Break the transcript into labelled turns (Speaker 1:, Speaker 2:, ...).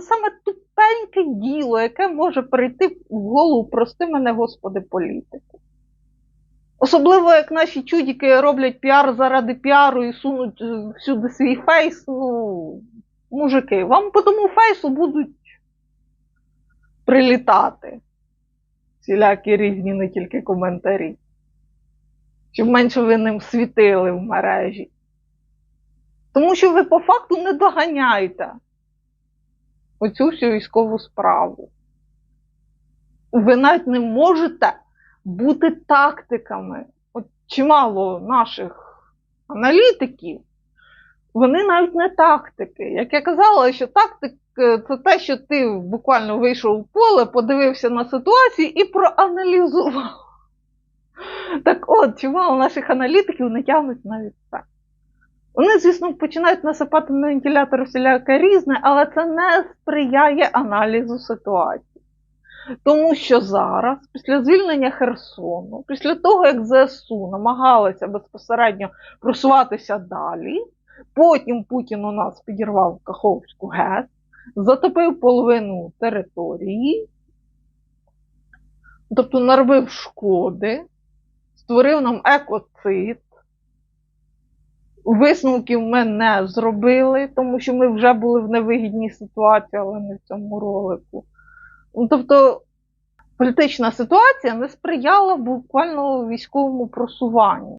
Speaker 1: це саме тупеньке діло, яке може прийти в голову, прости мене, господи, політику. Особливо, як наші чудіки роблять піар заради піару і сунуть е, всюди свій фейс. Ну, мужики, вам по тому фейсу будуть прилітати. Всілякі різні, не тільки коментарі. Щоб менше ви ним світили в мережі. Тому що ви по факту не доганяєте оцю всю військову справу. Ви навіть не можете бути тактиками. От чимало наших аналітиків, вони навіть не тактики. Як я казала, що тактик е, це те, що ти буквально вийшов в поле, подивився на ситуацію і проаналізував. Так от, чимало наших аналітиків не тягнуть навіть це. Вони, звісно, починають насипати на вентилятор всіляке різне, але це не сприяє аналізу ситуації. Тому що зараз, після звільнення Херсону, після того, як ЗСУ намагалися безпосередньо просуватися далі, потім Путін у нас підірвав Каховську ГЕС, затопив половину території, тобто наробив шкоди, створив нам екоцид. Висновків ми не зробили, тому що ми вже були в невигідній ситуації, але не в цьому ролику. Ну, тобто політична ситуація не сприяла буквально військовому просуванню.